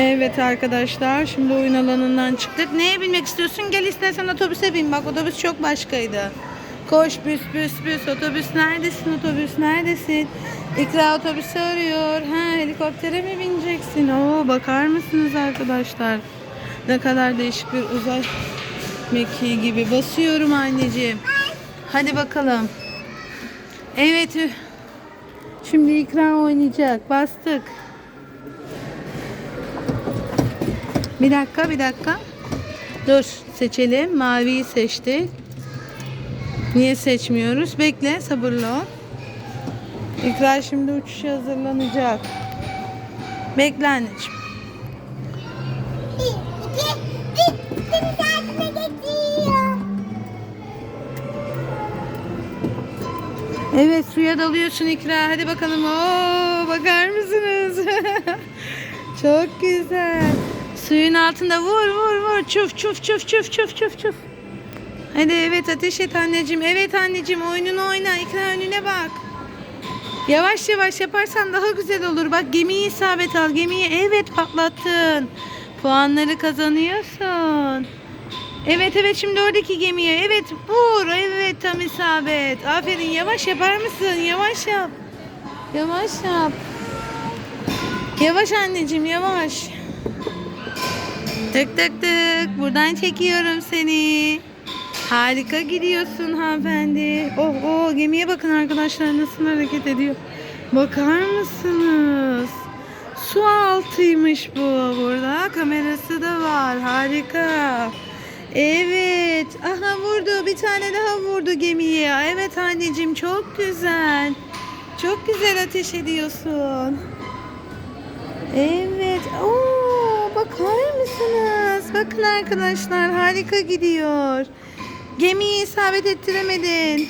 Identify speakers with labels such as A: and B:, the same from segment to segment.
A: Evet arkadaşlar şimdi oyun alanından çıktık. Neye binmek istiyorsun? Gel istersen otobüse bin. Bak otobüs çok başkaydı. Koş büs büs büs otobüs neredesin otobüs neredesin? İkra otobüsü arıyor. Ha helikoptere mi bineceksin? Oo bakar mısınız arkadaşlar? Ne kadar değişik bir uzay mekiği gibi. Basıyorum anneciğim. Hadi bakalım. Evet. Şimdi ikra oynayacak. Bastık. Bir dakika, bir dakika. Dur, seçelim. Maviyi seçtik. Niye seçmiyoruz? Bekle, sabırlı ol. İkra şimdi uçuşa hazırlanacak. Bekle anneciğim. Evet, suya dalıyorsun İkra. Hadi bakalım. Oo, bakar mısınız? Çok güzel. Suyun altında vur vur vur. Çuf çuf çuf çuf çuf çuf çuf. Hadi evet ateş et anneciğim. Evet anneciğim oyununu oyna. İkra önüne bak. Yavaş yavaş yaparsan daha güzel olur. Bak gemiyi isabet al. Gemiyi evet patlattın. Puanları kazanıyorsun. Evet evet şimdi oradaki gemiye. Evet vur. Evet tam isabet. Aferin yavaş yapar mısın? Yavaş yap. Yavaş yap. Yavaş anneciğim yavaş. Tık tık tık. Buradan çekiyorum seni. Harika gidiyorsun hanımefendi. Oh oh gemiye bakın arkadaşlar nasıl hareket ediyor. Bakar mısınız? Su altıymış bu. Burada kamerası da var. Harika. Evet. Aha vurdu. Bir tane daha vurdu gemiye. Evet anneciğim çok güzel. Çok güzel ateş ediyorsun. Evet. Oo, bakar mısınız? Bakın arkadaşlar harika gidiyor. Gemiyi isabet ettiremedin.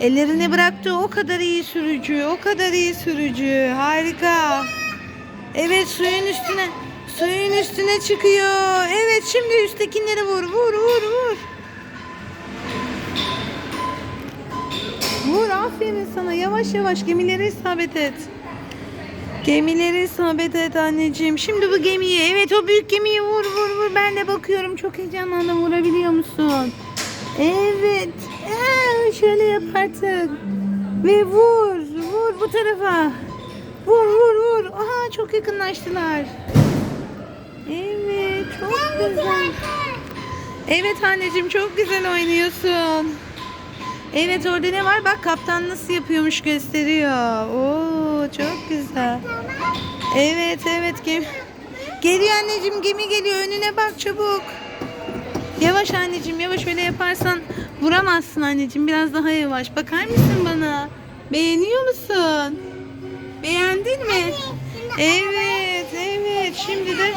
A: Ellerini bıraktı. O kadar iyi sürücü. O kadar iyi sürücü. Harika. Evet suyun üstüne suyun üstüne çıkıyor. Evet şimdi üsttekileri vur. Vur vur vur. Vur aferin sana. Yavaş yavaş gemileri isabet et. Gemileri isabet et anneciğim. Şimdi bu gemiyi, evet o büyük gemiyi vur vur vur. Ben de bakıyorum çok heyecanlandım. Vurabiliyor musun? Evet. Ee, şöyle yap artık. Ve vur. Vur bu tarafa. Vur vur vur. Aha çok yakınlaştılar. Evet çok güzel. Evet anneciğim çok güzel oynuyorsun. Evet orada ne var? Bak kaptan nasıl yapıyormuş gösteriyor. Oo çok. Evet evet gemi. Geliyor anneciğim gemi geliyor önüne bak çabuk. Yavaş anneciğim yavaş öyle yaparsan vuramazsın anneciğim biraz daha yavaş. Bakar mısın bana? Beğeniyor musun? Beğendin mi? Evet evet şimdi de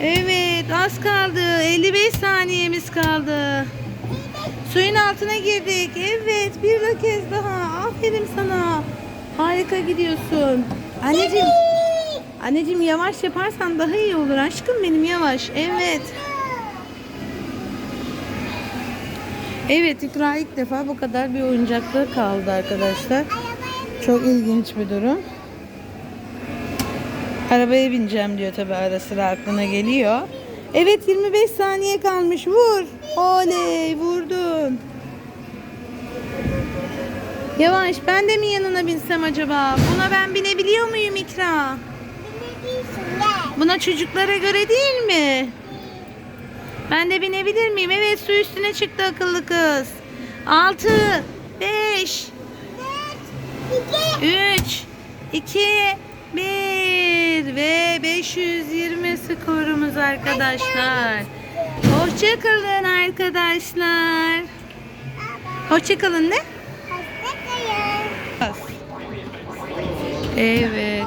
A: evet az kaldı 55 saniyemiz kaldı. Suyun altına girdik. Evet bir kez daha. Aferin sana. Harika gidiyorsun. Anneciğim. Anneciğim yavaş yaparsan daha iyi olur aşkım benim yavaş. Evet. Evet İkra ilk defa bu kadar bir oyuncaklığı kaldı arkadaşlar. Çok ilginç bir durum. Arabaya bineceğim diyor tabi ara sıra aklına geliyor. Evet 25 saniye kalmış. Vur. Oley vurdun. Yavaş ben de mi yanına binsem acaba? Buna ben binebiliyor muyum İkra? Buna çocuklara göre değil mi? Ben de binebilir miyim? Evet su üstüne çıktı akıllı kız. 6 5 3 2 1 ve 520 skorumuz arkadaşlar. Hoşçakalın arkadaşlar. Hoşçakalın ne? Evet.